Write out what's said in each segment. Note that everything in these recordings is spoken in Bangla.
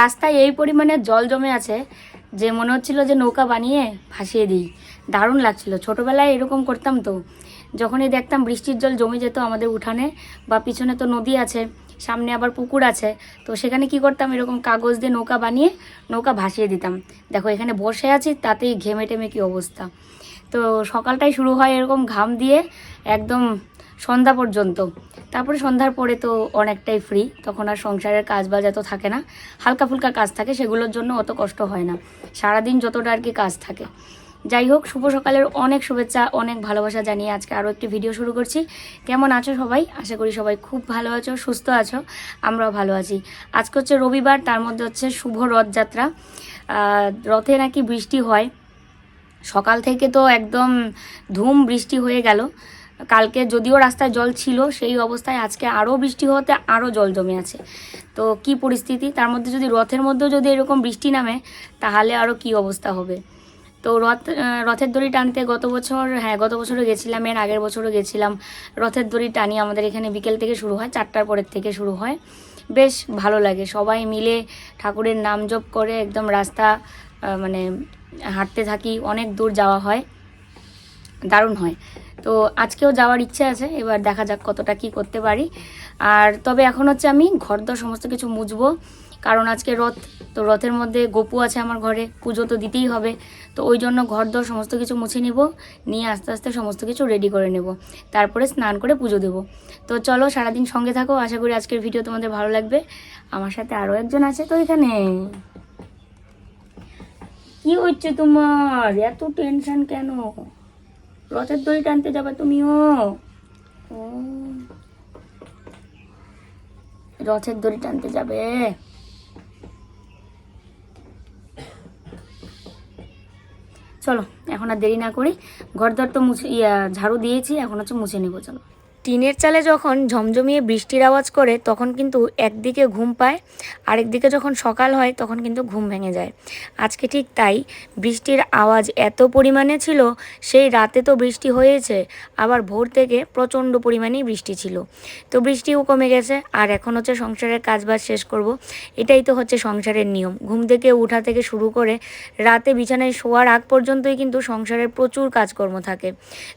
রাস্তায় এই পরিমাণে জল জমে আছে যে মনে হচ্ছিল যে নৌকা বানিয়ে ভাসিয়ে দিই। দারুণ লাগছিল। ছোটোবেলায় এরকম করতাম তো। যখনই দেখতাম বৃষ্টির জল জমে যেত আমাদের উঠানে বা পিছনে তো নদী আছে, সামনে আবার পুকুর আছে, তো সেখানে কি করতাম? এরকম কাগজ দিয়ে নৌকা বানিয়ে নৌকা ভাসিয়ে দিতাম। দেখো, এখানে বসে আছি, তাতেই ঘেমে টেমে কী অবস্থা। তো সকালটাই শুরু হয় এরকম ঘাম দিয়ে, একদম সন্ধ্যা পর্যন্ত। তারপরে সন্ধ্যার পরে তো অনেকটাই ফ্রি তখন আর সংসারের কাজ বাজ এত থাকে না। হালকা ফুলকা কাজ থাকে, সেগুলোর জন্য অত কষ্ট হয় না। সারাদিন যতটা আর কি কাজ থাকে। যাই হোক, শুভ সকালের অনেক শুভেচ্ছা, অনেক ভালোবাসা জানিয়ে আজকে আরও একটি ভিডিও শুরু করছি। কেমন আছো সবাই? আশা করি সবাই খুব ভালো আছো, সুস্থ আছো, আমরাও ভালো আছি। আজকে হচ্ছে রবিবার, তার মধ্যে হচ্ছে শুভ রথযাত্রা। রথে নাকি বৃষ্টি হয়। সকাল থেকে তো একদম ধুম বৃষ্টি হয়ে গেল। কালকে যদিও রাস্তায় জল ছিল, সেই অবস্থায় আজকে আরও বৃষ্টি হতে আরও জল জমে আছে। তো কি পরিস্থিতি? তার মধ্যে যদি রথের মধ্যেও যদি এরকম বৃষ্টি নামে, তাহলে আরও কি অবস্থা হবে? তো রথ রথের দড়ি টানতে গত বছর হ্যাঁ গত বছরও গেছিলাম, এর আগের বছরও গেছিলাম। রথের দড়ি টানি আমাদের এখানে বিকেল থেকে শুরু হয়, চারটার পরের থেকে শুরু হয়। বেশ ভালো লাগে, সবাই মিলে ঠাকুরের নাম জপ করে একদম রাস্তা মানে হাঁটতে থাকি, অনেক দূর যাওয়া হয়। দারুণ হয়। তো আজকেও যাওয়ার ইচ্ছে আছে, এবার দেখা যাক কতটা কি করতে পারি। আর তবে এখন হচ্ছে আমি ঘরদর সমস্ত কিছু মুছবো, কারণ আজকে রথ, তো রথের মধ্যে গোপু আছে আমার ঘরে, পুজো তো দিতেই হবে, তো ওই জন্য ঘরদর সমস্ত কিছু মুছে নিব, নিয়ে আস্তে আস্তে সমস্ত কিছু রেডি করে নেব, তারপরে স্নান করে পুজো দেব। তো চলো সারাদিন সঙ্গে থাকো, আশা করি আজকের ভিডিও তোমাদের ভালো লাগবে। আমার সাথে আরও একজন আছে তো এখানে। কি হচ্ছে তোমার? এত টেনশন কেন? রথের দড়ি টানতে যাবে তুমিও। ও। রথের দড়ি টানতে যাবে। চলো, এখন আর দেরি না করি ঘর ঘরদর তো মুছে, ইয়া, ঝাড়ু দিয়েছি, এখন হচ্ছে মুছে নেব, চলো। টিনের চালে যখন ঝমঝমিয়ে বৃষ্টির আওয়াজ করে, তখন কিন্তু একদিকে ঘুম পায়, আরেকদিকে যখন সকাল হয়, তখন কিন্তু ঘুম ভেঙে যায়। আজকে ঠিক তাই, বৃষ্টির আওয়াজ এত পরিমাণে ছিল, সেই রাতে তো বৃষ্টি হয়েছে, আবার ভোর থেকে প্রচণ্ড পরিমাণেই বৃষ্টি ছিল। তো বৃষ্টিও কমে গেছে, আর এখন হচ্ছে সংসারের কাজবাজ শেষ করব। এটাই তো হচ্ছে সংসারের নিয়ম। ঘুম থেকে উঠা থেকে শুরু করে রাতে বিছানায় শোয়ার আগ পর্যন্তই কিন্তু সংসারের প্রচুর কাজকর্ম থাকে।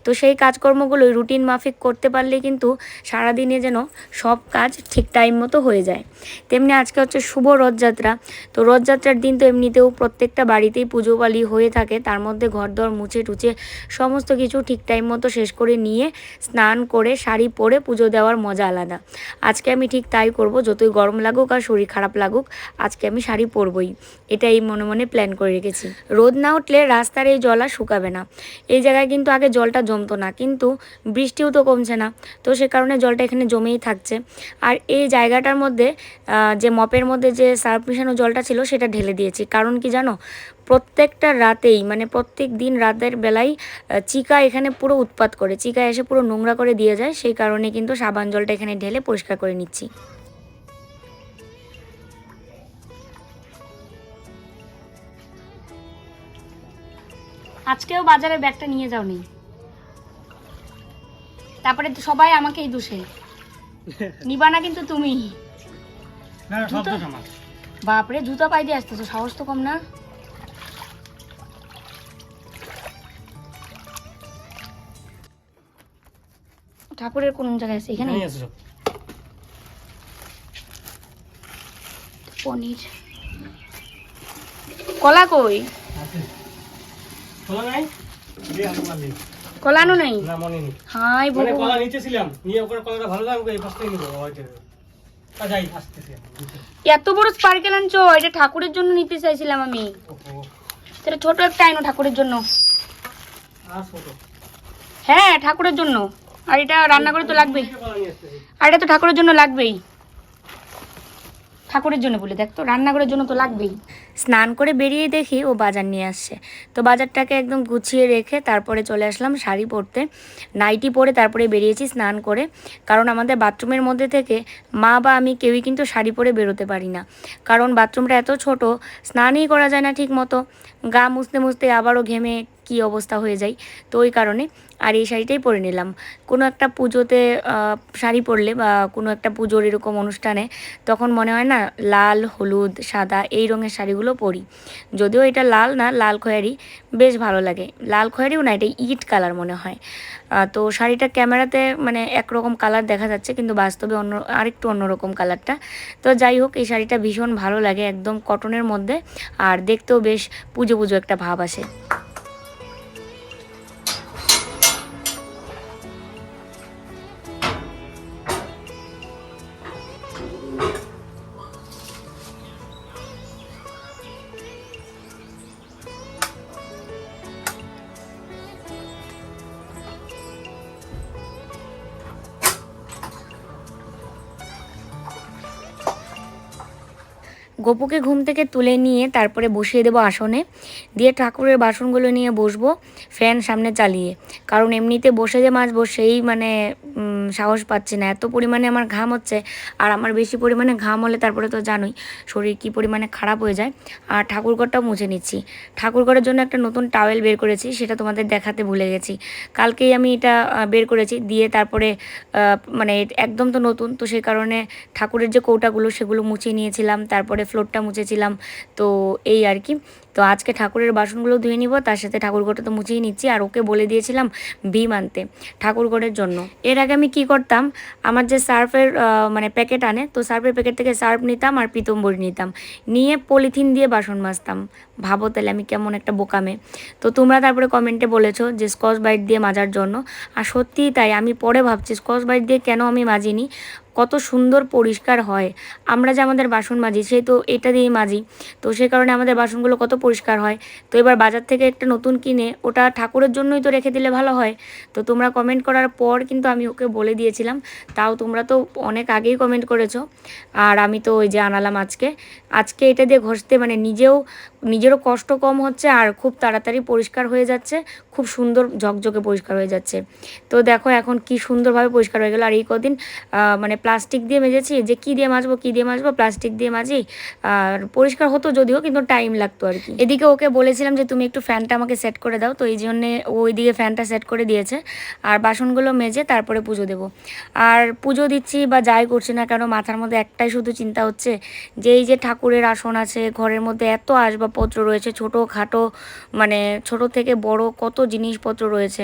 তো সেই কাজকর্মগুলোই রুটিন মাফিক করতে পারলে কিন্তু সারাদিনে যেন সব কাজ ঠিক টাইম মতো হয়ে যায়। তেমনি আজকে হচ্ছে শুভ রথযাত্রা। তো রথযাত্রার দিন তো এমনিতেও প্রত্যেকটা বাড়িতেই পুজো পালি হয়ে থাকে। তার মধ্যে ঘরদর মুছে টুছে সমস্ত কিছু ঠিক টাইম মতো শেষ করে নিয়ে স্নান করে, শাড়ি পরে পুজো দেওয়ার মজা আলাদা। আজকে আমি ঠিক তাই করব, যতই গরম লাগুক আর শরীর খারাপ লাগুক, আজকে আমি শাড়ি পরবই। এটাই মনে মনে প্ল্যান করে রেখেছি। রোদ না উঠলে রাস্তার এই জল আর শুকাবে না। এই জায়গায় কিন্তু আগে জলটা জমতো না, কিন্তু বৃষ্টিও তো কমছে না। তো সে কারণে জলটা এখানে জমেই থাকছে। আর এই জায়গাটার মধ্যে যে মপের মধ্যে যে সার্ফ মিশানো জলটা ছিল সেটা ঢেলে দিয়েছি। কারণ কি জানো? প্রত্যেকটা রাতেই মানে প্রত্যেক দিন রাতের বেলায় চিকা এখানে পুরো উৎপাত করে। চিকা এসে পুরো নোংরা করে দিয়ে যায়। সেই কারণে কিন্তু সাবান জলটা এখানে ঢেলে পরিষ্কার করে নিচ্ছি। আজকেও বাজারে ব্যাগটা নিয়ে যাওনি। তারপরে সবাই আমাকেই দোষে। নিবা না কিন্তু তুমি বাপরে জুতো পাই দিয়ে আসতেছো সাহস তো কম না। ঠাকুরের কোন জায়গায় আছে? এখানে পনির। কলা কই? নাই? কলানো নাই? না মনে নেই। হাই মানে কলা নিচে ছিলাম নিয়ে ওখানে কলাটা ভালো লাগবে এই পাশটাই নিবো হয়তো। যাই আসতেছি এত বড় স্পার্কেল আনছো এটা ঠাকুরের জন্য নিতে চাইছিলাম আমি। সেটা ছোট একটা আইনো ঠাকুরের জন্য। হ্যাঁ ঠাকুরের জন্য। আর এটা রান্না করে তো লাগবেই। আর এটা তো ঠাকুরের জন্য লাগবেই। ঠাকুরের জন্য বলে দেখ, তো রান্নাঘরের জন্য তো লাগবেই। স্নান করে বেরিয়ে দেখি ও বাজার নিয়ে আসছে। তো বাজারটাকে একদম গুছিয়ে রেখে তারপরে চলে আসলাম শাড়ি পরতে। নাইটি পরে তারপরে বেরিয়েছি স্নান করে। কারণ আমাদের বাথরুমের মধ্যে থেকে মা বা আমি কেউই কিন্তু শাড়ি পরে বেরোতে পারি না। কারণ বাথরুমটা এত ছোট, স্নানই করা যায় না ঠিক মতো গা মুছতে মুছতে আবারও ঘেমে কি অবস্থা হয়ে যায়। তো ওই কারণে আর এই শাড়িটাই পরে নিলাম। কোনো একটা পুজোতে শাড়ি পরলে বা কোনো একটা পুজোর এরকম অনুষ্ঠানে তখন মনে হয় না লাল, হলুদ, সাদা এই রঙের শাড়িগুলো পরি। যদিও এটা লাল না, লাল খয়েরি বেশ ভালো লাগে। লাল খয়েরিও না, এটা ইট কালার মনে হয়। তো শাড়িটা ক্যামেরাতে মানে একরকম কালার দেখা যাচ্ছে কিন্তু বাস্তবে অন্য, আরেকটু অন্যরকম কালারটা। তো যাই হোক, এই শাড়িটা ভীষণ ভালো লাগে একদম কটনের মধ্যে। আর দেখতেও বেশ পুজো পুজো একটা ভাব আসে। গোপুকে ঘুম থেকে তুলে নিয়ে তারপরে বসিয়ে দেবো আসনে। দিয়ে ঠাকুরের বাসনগুলো নিয়ে বসবো ফ্যান সামনে চালিয়ে। কারণ এমনিতে বসে যে মাছ বসেই মানে সাহস পাচ্ছি না। এত পরিমাণে আমার ঘাম হচ্ছে, আর আমার বেশি পরিমাণে ঘাম হলে তারপরে তো জানোই শরীর কী পরিমাণে খারাপ হয়ে যায়। আর ঠাকুরঘরটাও মুছে নিচ্ছি। ঠাকুরঘরের জন্য একটা নতুন টাওয়েল বের করেছি, সেটা তোমাদের দেখাতে ভুলে গেছি। কালকেই আমি এটা বের করেছি, দিয়ে তারপরে মানে একদম তো নতুন, তো সেই কারণে ঠাকুরের যে কৌটাগুলো সেগুলো মুছে নিয়েছিলাম, তারপরে ফ্লোরটা মুছেছিলাম, তো এই আর কি। তো আজকে ঠাকুরের বাসনগুলো ধুয়ে নিব, তার সাথে ঠাকুরঘরটা তো মুছেই নিচ্ছি। আর ওকে বলে দিয়েছিলাম ভীম আনতে ঠাকুরঘরের জন্য। এর আগে আমি কি করতাম, আমার যে সার্ফের মানে প্যাকেট আনে, তো সার্ফের প্যাকেট থেকে সার্ফ নিতাম আর পিতম্বরি নিতাম। নিয়ে পলিথিন দিয়ে বাসন মাজতাম। ভাবো তাহলে আমি কেমন একটা বোকামে। তো তোমরা তারপরে কমেন্টে বলেছ যে স্কচ বাইট দিয়ে মাজার জন্য। আর সত্যিই তাই, আমি পরে ভাবছি স্কচ বাইট দিয়ে কেন আমি মাজিনি? কত সুন্দর পরিষ্কার হয়। আমরা যে আমাদের বাসন মাজি সেই তো এটা দিয়েই মাজি। তো সেই কারণে আমাদের বাসনগুলো কত পরিষ্কার হয়। তো এবার বাজার থেকে একটা নতুন কিনে, ওটা ঠাকুরের জন্যই তো রেখে দিলে ভালো হয়। তো তোমরা কমেন্ট করার পর কিন্তু আমি ওকে বলে দিয়েছিলাম। তাও তোমরা তো অনেক আগেই কমেন্ট করেছ। আর আমি তো ওই যে আনালাম আজকে। আজকে এটা দিয়ে ঘষতে মানে নিজেও নিজেরও কষ্ট কম হচ্ছে আর খুব তাড়াতাড়ি পরিষ্কার হয়ে যাচ্ছে, খুব সুন্দর ঝকঝকে পরিষ্কার হয়ে যাচ্ছে। তো দেখো এখন কি সুন্দরভাবে পরিষ্কার হয়ে গেল আর এই কদিন মানে প্লাস্টিক দিয়ে মেজেছি, যে কী দিয়ে মাজবো, কী দিয়ে মাজবো, প্লাস্টিক দিয়ে মাজি, আর পরিষ্কার হতো যদিও কিন্তু টাইম লাগতো আর কি। এদিকে ওকে বলেছিলাম যে তুমি একটু ফ্যানটা আমাকে সেট করে দাও, তো এই জন্যে ও ওইদিকে ফ্যানটা সেট করে দিয়েছে। আর বাসনগুলো মেজে তারপরে পুজো দেবো। আর পুজো দিচ্ছি বা যাই করছি না কেন, মাথার মধ্যে একটাই শুধু চিন্তা হচ্ছে, যে এই যে ঠাকুরের আসন আছে, ঘরের মধ্যে এত আসবাবপত্র রয়েছে, ছোটো খাটো মানে ছোট থেকে বড় কত জিনিসপত্র রয়েছে।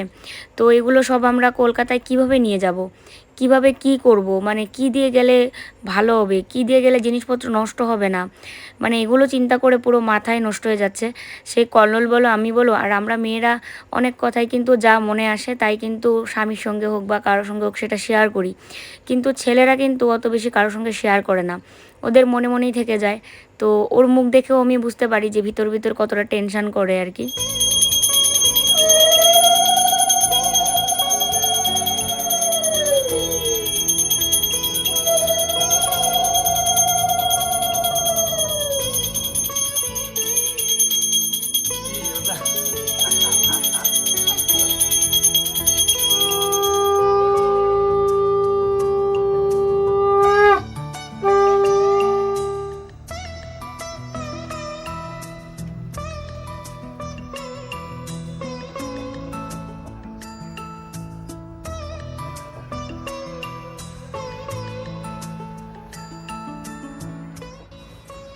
তো এগুলো সব আমরা কলকাতায় কীভাবে নিয়ে যাব? কীভাবে কি করব? মানে কি দিয়ে গেলে ভালো হবে? কি দিয়ে গেলে জিনিসপত্র নষ্ট হবে না? মানে এগুলো চিন্তা করে পুরো মাথায় নষ্ট হয়ে যাচ্ছে। সেই কল্লোল বলো, আমি বলো, আর আমরা মেয়েরা অনেক কথাই কিন্তু যা মনে আসে তাই কিন্তু স্বামীর সঙ্গে হোক বা কারোর সঙ্গে হোক সেটা শেয়ার করি। কিন্তু ছেলেরা কিন্তু অত বেশি কারোর সঙ্গে শেয়ার করে না। ওদের মনে মনেই থেকে যায়। তো ওর মুখ দেখেও আমি বুঝতে পারি যে ভিতর ভিতর কতটা টেনশন করে আর কি।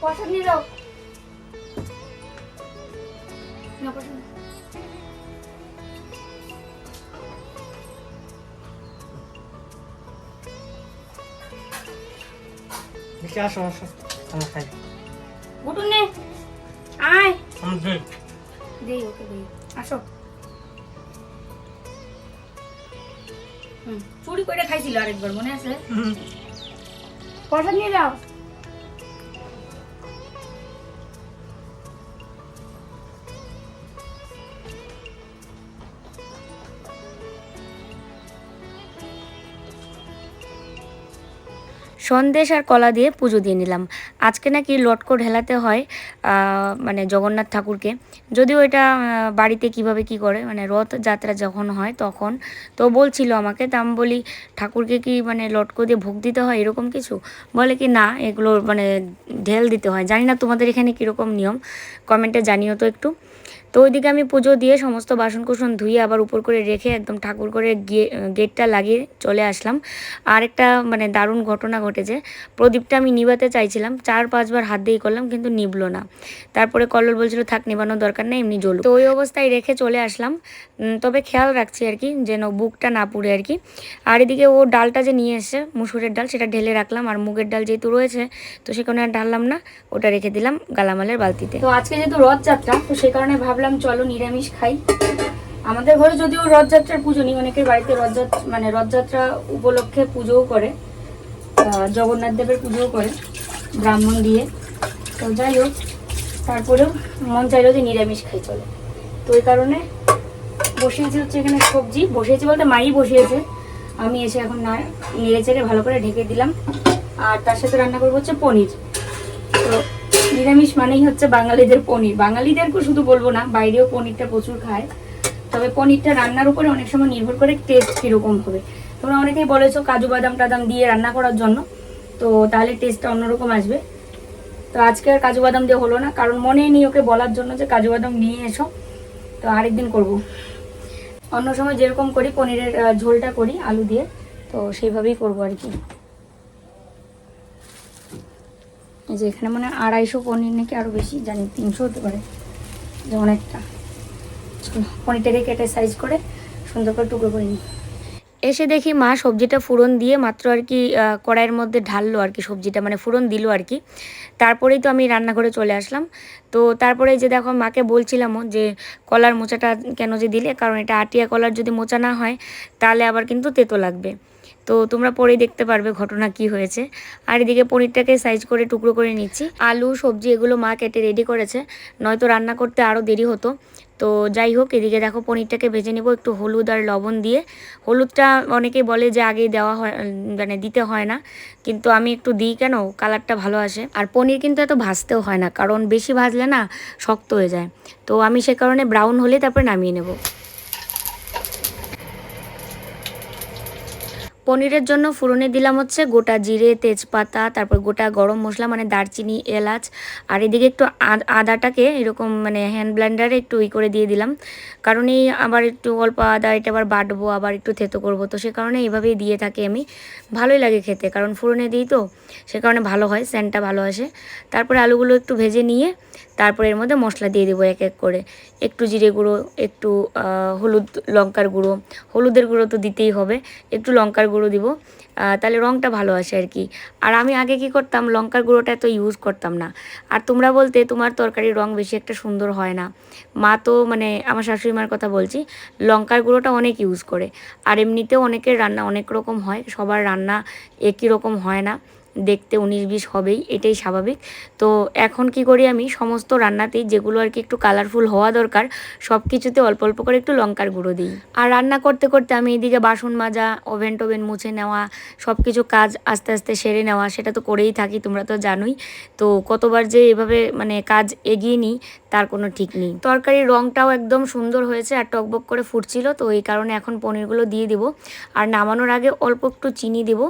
প্রসাদ নিয়ে যাও। নাও দেখি আসো আসো। আমরা খাই। বুটুন নে। আয়। আমি ওকে আসো। চুরি করে খাইছিল আরেকবার মনে আছে? প্রসাদ নিয়ে যাও। সন্দেশ আর কলা দিয়ে পুজো দিয়ে নিলাম। আজকে নাকি লটকো ঢেলাতে হয় মানে জগন্নাথ ঠাকুরকে। যদিও এটা বাড়িতে কীভাবে কি করে মানে রথ যাত্রা যখন হয় তখন। তো বলছিল আমাকে, তা আমি বলি, ঠাকুরকে কি মানে লটকো দিয়ে ভোগ দিতে হয় এরকম কিছু? বলে কি, না, এগুলো মানে ঢেল দিতে হয়। জানি না তোমাদের এখানে কীরকম নিয়ম, কমেন্টে জানিও তো একটু। তো ওইদিকে আমি পুজো দিয়ে সমস্ত বাসন কুসন ধুয়ে আবার উপর করে রেখে একদম ঠাকুর করে গেটটা লাগিয়ে চলে আসলাম। আর একটা মানে দারুণ ঘটনা ঘটেছে। প্রদীপটা আমি নিভাতে চাইছিলাম, চার পাঁচবার হাত দিয়ে করলাম, কিন্তু নিবলো না। তারপরে কল্লোল বলছিল, থাক, নিবানোর দরকার নেই, এমনি জ্বলুক। তো ওই অবস্থায় রেখে চলে আসলাম। তবে খেয়াল রাখছি আর কি, যেন বুকটা না পুড়ে আর কি। আর এদিকে ও ডালটা যে নিয়ে এসছে, মুসুরের ডাল, সেটা ঢেলে রাখলাম। আর মুগের ডাল যেহেতু রয়েছে, তো সেখানে আর ঢাললাম না, ওটা রেখে দিলাম গালামালের বালতিতে। তো আজকে যেহেতু রথযাত্রা, তো সেই কারণে ভাবলাম চলো নিরামিষ খাই। আমাদের ঘরে যদিও রথযাত্রার পুজো নেই, অনেকের বাড়িতে রথযাত্রা মানে রথযাত্রা উপলক্ষে পুজোও করে জগন্নাথ দেবের পুজোও করে, ব্রাহ্মণ দিয়ে। তো যাই হোক, তারপরেও মন চাইলো যে নিরামিষ খাই চলে। তো ওই কারণে বসিয়েছি হচ্ছে এখানে সবজি। বসিয়েছি বলতে মাই বসিয়েছে। আমি এসে এখন না, নেড়ে চেড়ে ভালো করে ঢেকে দিলাম। আর তার সাথে রান্না করব হচ্ছে পনির। তো নিরামিষ মানেই হচ্ছে বাঙালিদের পনির। বাঙালিদেরকে শুধু বলব না, বাইরেও পনিরটা প্রচুর খায়। তবে পনিরটা রান্নার উপরে অনেক সময় নির্ভর করে টেস্ট কীরকম হবে। তোমরা অনেকেই বলেছ কাজু বাদাম টাদাম দিয়ে রান্না করার জন্য, তো তাহলে টেস্টটা অন্যরকম আসবে। তো আজকে আর কাজু বাদাম দিয়ে হলো না, কারণ মনেই নেই ওকে বলার জন্য যে কাজু বাদাম নিয়ে এসো। তো আরেকদিন করব। অন্য সময় যেরকম করি, পনিরের ঝোলটা করি আলু দিয়ে, তো সেইভাবেই করব আর কি। এই যে এখানে মানে আড়াইশো পনির নাকি আরও বেশি, জানি তিনশো হতে পারে, যে অনেকটা। পনিরটাকে কেটে সাইজ করে সুন্দর করে টুকরো করে নিই। এসে দেখি মা সবজিটা ফুরন দিয়ে মাত্র আর কি কড়াইয়ের মধ্যে ঢাললো আর কি সবজিটা মানে ফুরন দিল আর কি। তারপরেই তো আমি রান্নাঘরে চলে আসলাম। তো তারপরে যে দেখো মাকে বলছিলামও যে কলার মোচাটা কেন যে দিলে, কারণ এটা আটিয়া কলার যদি মোচা না হয়, তাহলে আবার কিন্তু তেতো লাগবে। তো তোমরা পরেই দেখতে পারবে ঘটনা কি হয়েছে। আর এদিকে পনিরটাকে সাইজ করে টুকরো করে নিচ্ছি। আলু, সবজি এগুলো মা কেটে রেডি করেছে। নয়তো রান্না করতে আরও দেরি হতো। তো যাই হোক, এদিকে দেখো পনিরটাকে ভেজে নেব একটু হলুদ আর লবণ দিয়ে। হলুদটা অনেকে বলে যে আগেই দেওয়া হয় মানে দিতে হয় না। কিন্তু আমি একটু দিই কেন? কালারটা ভালো আসে। আর পনির কিন্তু এত ভাজতেও হয় না, কারণ বেশি ভাজলে না শক্ত হয়ে যায়। তো আমি সে কারণে ব্রাউন হলে তারপরে নামিয়ে নেব। পনিরের জন্য ফুরনে দিলাম হচ্ছে গোটা জিরে, তেজপাতা, তারপর গোটা গরম মশলা মানে দারচিনি, এলাচ, আর এদিকে একটু আদ- আদাটাকে এরকম মানে হ্যান্ড ব্লেন্ডারে একটু ই করে দিয়ে দিলাম। কারণ এই আবার একটু অল্প আদা, এটা আবার বাটবো, আবার একটু থেতো করব, তো সে কারণে এইভাবেই দিয়ে থাকি আমি। ভালোই লাগে খেতে, কারণ ফুরনে দিই তো, সে কারণে ভালো হয় স্যান্টটা ভালো আসে। তারপরে আলুগুলো একটু ভেজে নিয়ে, তারপরে এর মধ্যে মশলা দিয়ে দেবো এক এক করে। একটু জিরে গুঁড়ো, একটু হলুদ লঙ্কার গুঁড়ো, হলুদের গুঁড়ো তো দিতেই হবে। একটু লঙ্কার গুঁড়ো দিব। তাহলে রঙটা ভালো আসে আর কি আর আমি আগে কি করতাম, লঙ্কার গুঁড়োটা এত ইউজ করতাম না। আর তোমরা বলতে তোমার তরকারির রং বেশি একটা সুন্দর হয় না। মা তো মানে আমার শাশুড়ি মার কথা বলছি, লঙ্কার গুঁড়োটা অনেক ইউজ করে। আর এমনিতেও অনেকের রান্না অনেক রকম হয়, সবার রান্না একই রকম হয় না। দেখতে উনিশ বিশ হবেই, এটাই স্বাভাবিক। তো এখন কি করি আমি? সমস্ত রান্নাতেই যেগুলো আর কি একটু কালারফুল হওয়া দরকার সব কিছুতে অল্প অল্প করে একটু লঙ্কার গুঁড়ো দিই। আর রান্না করতে করতে আমি এদিকে বাসন মাজা, ওভেন টোভেন মুছে নেওয়া সব কিছু কাজ আস্তে আস্তে সেরে নেওয়া, সেটা তো করেই থাকি, তোমরা তো জানোই। তো কতবার যে এভাবে মানে কাজ এগিয়ে নিই, তার কোনো ঠিক নেই। তরকারির রঙটাও একদম সুন্দর হয়েছে আর টকবক করে ফুটছিল, তো এই কারণে এখন পনিরগুলো দিয়ে দিব। আর নামানোর আগে অল্প একটু চিনি দেব,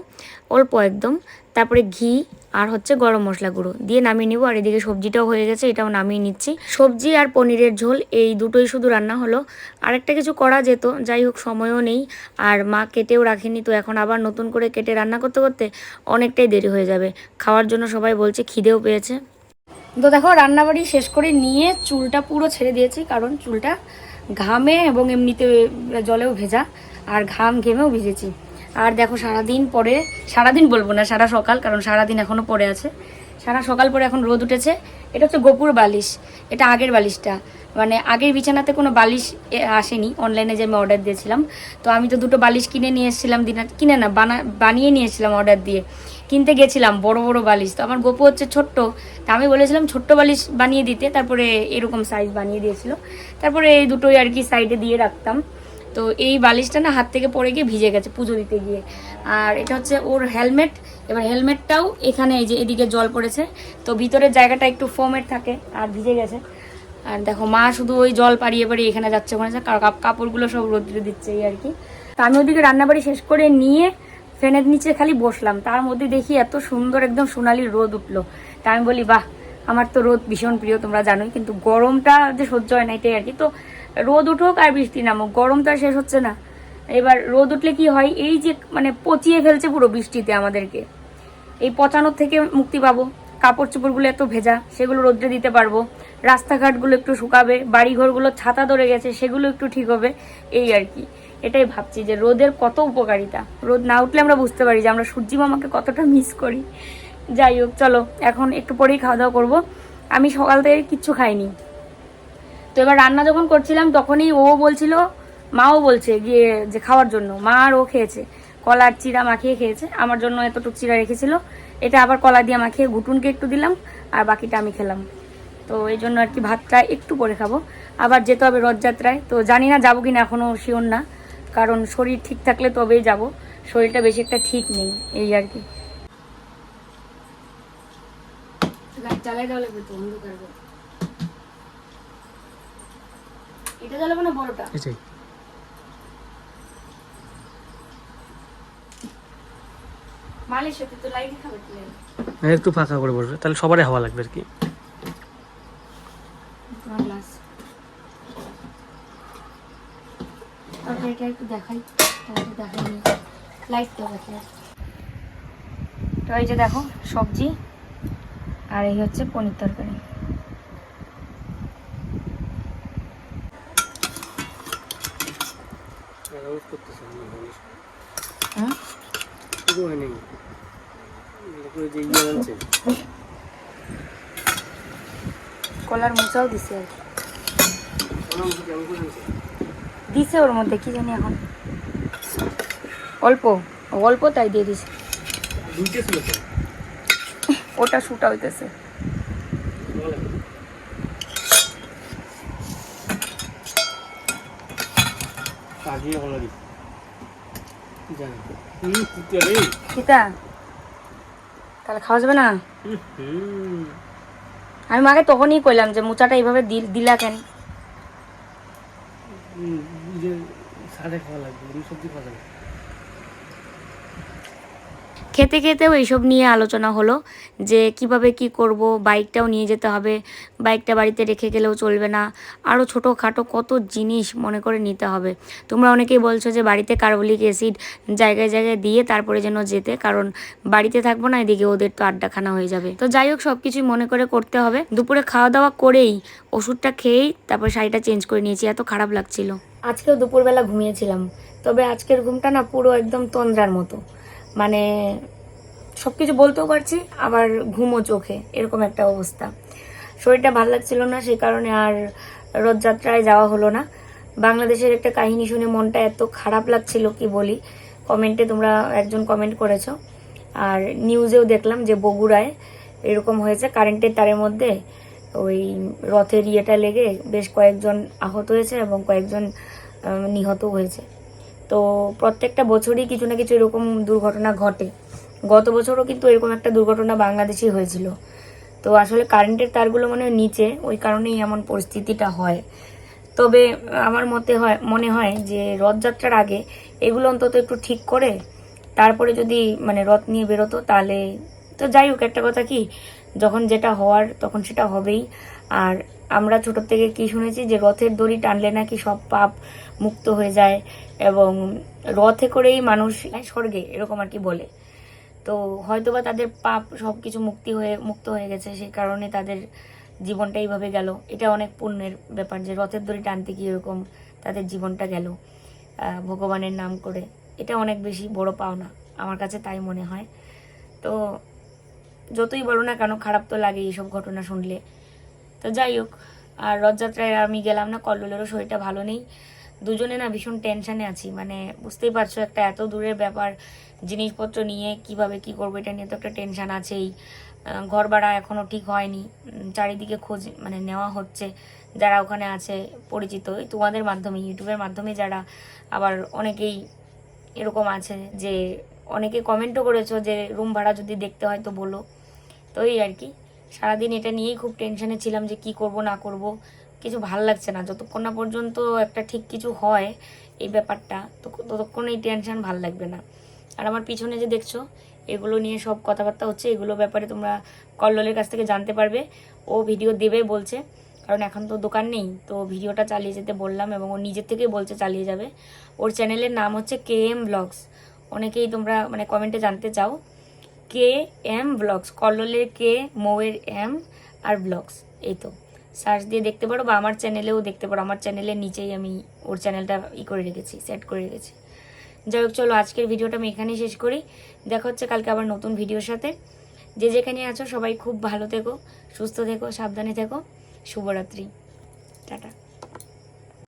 অল্প একদম। তারপরে ঘি আর হচ্ছে গরম মশলা গুঁড়ো। দিয়ে নামিয়ে নিব। আর এদিকে সবজিটাও হয়ে গেছে, এটাও নামিয়ে নিচ্ছি। সবজি আর পনিরের ঝোল, এই দুটোই শুধু রান্না হলো। আরেকটা কিছু করা যেত, যাই হোক সময়ও নেই। আর মা কেটেও রাখেনি, তো এখন আবার নতুন করে কেটে রান্না করতে করতে অনেকটাই দেরি হয়ে যাবে। খাওয়ার জন্য সবাই বলছে খিদেও পেয়েছে। তো দেখো, রান্নাবাড়ি শেষ করে নিয়ে চুলটা পুরো ছেড়ে দিয়েছি, কারণ চুলটা ঘামে এবং এমনিতে জলেও ভেজা, আর ঘাম ঘেমেও ভিজেছি। আর দেখো সারাদিন পরে, সারাদিন বলব না, সারা সকাল, কারণ সারাদিন এখনও পড়ে আছে। সারা সকাল পরে এখন রোদ উঠেছে। এটা হচ্ছে গোপুর বালিশ, এটা আগের বালিশটা। মানে আগের বিছানাতে কোনো বালিশ আসেনি অনলাইনে যে আমি অর্ডার দিয়েছিলাম। তো আমি তো দুটো বালিশ কিনে নিয়ে এসেছিলাম, দিনা, কিনে না, বানা, বানিয়ে নিয়ে এসেছিলাম অর্ডার দিয়ে। কিনতে গেছিলাম, বড় বড় বালিশ। তো আমার গোপু হচ্ছে ছোট্ট, তা আমি বলেছিলাম ছোট্ট বালিশ বানিয়ে দিতে, তারপরে এরকম সাইজ বানিয়ে দিয়েছিল। তারপরে এই দুটোই আর কি সাইডে দিয়ে রাখতাম। তো এই বালিশটা না হাত থেকে পড়ে গিয়ে ভিজে গেছে পুজো দিতে গিয়ে। আর এটা হচ্ছে ওর হেলমেট। এবার হেলমেটটাও এখানে এই যে এদিকে জল পড়েছে। তো ভিতরের জায়গাটা একটু ফোমের থাকে আর ভিজে গেছে। আর দেখো মা শুধু ওই জল পাড়িয়ে পাড়িয়ে এখানে যাচ্ছে ওখানে যাচ্ছে, কাপ- কাপ- কাপড়গুলো সব রোদ্রে দিচ্ছে এই আর কি। তো আমি ওদিকে রান্নাবাড়ি শেষ করে নিয়ে ফ্যানের নিচে খালি বসলাম। তার মধ্যে দেখি এত সুন্দর একদম সোনালি রোদ উঠল। তা আমি বলি বাহ আমার তো রোদ ভীষণ প্রিয় তোমরা জানোই। কিন্তু গরমটা যে সহ্য হয় না এটাই আর কি। তো রোদ উঠুক আর বৃষ্টি নামুক, গরম তো শেষ হচ্ছে না। এবার রোদ উঠলে কি হয়? এই যে মানে পচিয়ে ফেলছে পুরো বৃষ্টিতে আমাদেরকে। এই পচানোর থেকে মুক্তি পাবো। কাপড় চোপড়গুলো এত ভেজা, সেগুলো রোদ্রে দিতে পারব। রাস্তাঘাটগুলো একটু শুকাবে, বাড়িঘরগুলো ছাতা ধরে গেছে, সেগুলো একটু ঠিক হবে। এই আর কি। এটাই ভাবছি যে রোদের কত উপকারিতা। রোদ না উঠলে আমরা বুঝতে পারি যে আমরা সূর্যি মামাকে কতটা মিস করি। যাই হোক, চলো, এখন একটু পরেই খাওয়া দাওয়া করব। আমি সকাল থেকে কিচ্ছু খাইনি। তো এবার রান্না যখন করছিলাম, তখনই ও বলছিল, মাও বলছে গিয়ে যে খাওয়ার জন্য। মা আর ও খেয়েছে। কলার চিরা মাখিয়ে খেয়েছে। আমার জন্য এতটুক চিরা রেখেছিল। এটা আবার কলা দিয়ে মাখিয়ে গুটুনকে একটু দিলাম, আর বাকিটা আমি খেলাম। তো এই জন্য আর কি ভাতটা একটু পরে খাব। আবার যেতে হবে রথযাত্রায়। তো জানি না যাব কিনা এখনও শিওর না। কারণ শরীর ঠিক থাকলে তবেই যাব। শরীরটা বেশি একটা ঠিক নেই, এই আর কি। চালাই দেওয়া লাগবে তো, অন্ধকার করে। এটা জ্বালাবো না বড়টা? এটাই। তুলে একটু ফাঁকা করে বসবে। তাহলে সবারই হাওয়া লাগবে আর কি। তো দেখলে তো এই যে দেখো সবজি। আর এই হচ্ছে পনির তরকারি। হুম কলার মোচাও দিছে আর দিছে ওর মধ্যে কি জানি এখন। অল্প অল্প তাই দিয়ে দিছে। ওটা শুটা হইতেছে। সীতা তাহলে খাওয়া যাবে না? আমি মাকে তখনই কইলাম যে মোচাটা এইভাবে দিল- দিলা কেন? সাড়ে খাওয়া লাগবে সবজি খাওয়া যাবে। খেতে খেতেও এইসব নিয়ে আলোচনা হলো যে কীভাবে কি করব, বাইকটাও নিয়ে যেতে হবে, বাইকটা বাড়িতে রেখে গেলেও চলবে না আরও ছোটোখাটো কত জিনিস মনে করে নিতে হবে। তোমরা অনেকেই বলছো যে বাড়িতে কার্বলিক অ্যাসিড জায়গায় জায়গায় দিয়ে তারপরে যেন যেতে, কারণ বাড়িতে থাকব না, এদিকে ওদের তো আড্ডাখানা হয়ে যাবে। তো যাই হোক সব কিছুই মনে করে করতে হবে। দুপুরে খাওয়া দাওয়া করেই ওষুধটা খেয়েই তারপর শাড়িটা চেঞ্জ করে নিয়েছি, এত খারাপ লাগছিল। আজকেও দুপুরবেলা ঘুমিয়েছিলাম, তবে আজকের ঘুমটা না পুরো একদম তন্দ্রার মতো। মানে সব কিছু বলতেও পারছি আবার ঘুমো চোখে এরকম একটা অবস্থা। শরীরটা ভালো লাগছিল না সেই কারণে আর রথযাত্রায় যাওয়া হলো না। বাংলাদেশের একটা কাহিনী শুনে মনটা এত খারাপ লাগছিল কি বলি? কমেন্টে তোমরা একজন কমেন্ট করেছ আর নিউজেও দেখলাম যে বগুড়ায় এরকম হয়েছে কারেন্টের তারের মধ্যে ওই রথের ইয়েটা লেগে বেশ কয়েকজন আহত হয়েছে এবং কয়েকজন আহ, নিহতও হয়েছে। তো প্রত্যেকটা বছরই কিছু না কিছু এরকম দুর্ঘটনা ঘটে। গত বছরও কিন্তু এরকম একটা দুর্ঘটনা বাংলাদেশেই হয়েছিল। তো আসলে কারেন্টের তারগুলো মনে নিচে, ওই কারণেই এমন পরিস্থিতিটা হয়। তবে আমার মতে হয়, মনে হয় যে রথযাত্রার আগে এগুলো অন্তত একটু ঠিক করে, তারপরে যদি মানে রথ নিয়ে বেরোতো তাহলে, তো যাই হোক, একটা কথা কি, যখন যেটা হওয়ার তখন সেটা হবেই। আর আমরা ছোট থেকে কি শুনেছি যে রথের দড়ি টানলে নাকি সব পাপ মুক্ত হয়ে যায় এবং রথে করেই মানুষ স্বর্গে, এরকম আর কি বলে। তো হয়তোবা তাদের পাপ সব কিছু মুক্তি হয়ে, মুক্ত হয়ে গেছে, সেই কারণে তাদের জীবনটা এইভাবে গেল। এটা অনেক পুণ্যের ব্যাপার যে রথের দড়ি টানতে গিয়ে এরকম তাদের জীবনটা গেল ভগবানের নাম করে। এটা অনেক বেশি বড় পাওনা, আমার কাছে তাই মনে হয়। তো যতই বলো না কেন, খারাপ তো লাগে এইসব ঘটনা শুনলে। তো যাই হোক, আর রথযাত্রায় আমি গেলাম না, কল্লোলেরও শরীরটা ভালো নেই। দুজনে না ভীষণ টেনশানে আছি মানে বুঝতেই পারছ একটা এত দূরের ব্যাপার, জিনিসপত্র নিয়ে কীভাবে কি করব এটা নিয়ে তো একটা টেনশন আছেই। ঘর ভাড়া এখনও ঠিক হয়নি চারিদিকে খোঁজ মানে নেওয়া হচ্ছে, যারা ওখানে আছে পরিচিত। তোমাদের মাধ্যমে, ইউটিউবের মাধ্যমে যারা আবার অনেকেই এরকম আছে যে, অনেকে কমেন্টও করেছ যে রুম ভাড়া যদি দেখতে হয় তো বলো। তো এই আর কি। সারাদিন এটা নিয়েই খুব টেনশনে ছিলাম যে কি করব, না করব। কিছু ভালো লাগছে না। যতক্ষণ না পর্যন্ত একটা ঠিক কিছু হয় এই ব্যাপারটা তো ততক্ষণ এই টেনশন ভালো লাগবে না। আর আমার পিছনে যে দেখছ, এগুলো নিয়ে সব কথাবার্তা হচ্ছে, এগুলো ব্যাপারে তোমরা কল্লোলের কাছ থেকে জানতে পারবে। ও ভিডিও দেবে, বলছে। কারণ এখন তো দোকান নেই, তো ভিডিওটা চালিয়ে যেতে বললাম এবং ও নিজের থেকেই বলছে চালিয়ে যাবে। ওর চ্যানেলের নাম হচ্ছে কে এম ব্লগস। অনেকেই তোমরা মানে কমেন্টে জানতে চাও। কে এম ব্লগস কল্লোলের কে মৌয়ের এম আর ব্লগস এই তো। সার্চ দিয়ে দেখতে পারো বা আমার চ্যানেলেও দেখতে পারো। আমার চ্যানেলের নিচেই আমি ওর চ্যানেলটা ই করে রেখেছি সেট করে রেখেছি। যাই হোক, চলো আজকের ভিডিওটা আমি এখানেই শেষ করি। দেখা হচ্ছে কালকে আবার নতুন ভিডিওর সাথে। যে যেখানে আছো সবাই খুব ভালো থেকো, সুস্থ থেকো, সাবধানে থেকো। শুভরাত্রি। টাটা।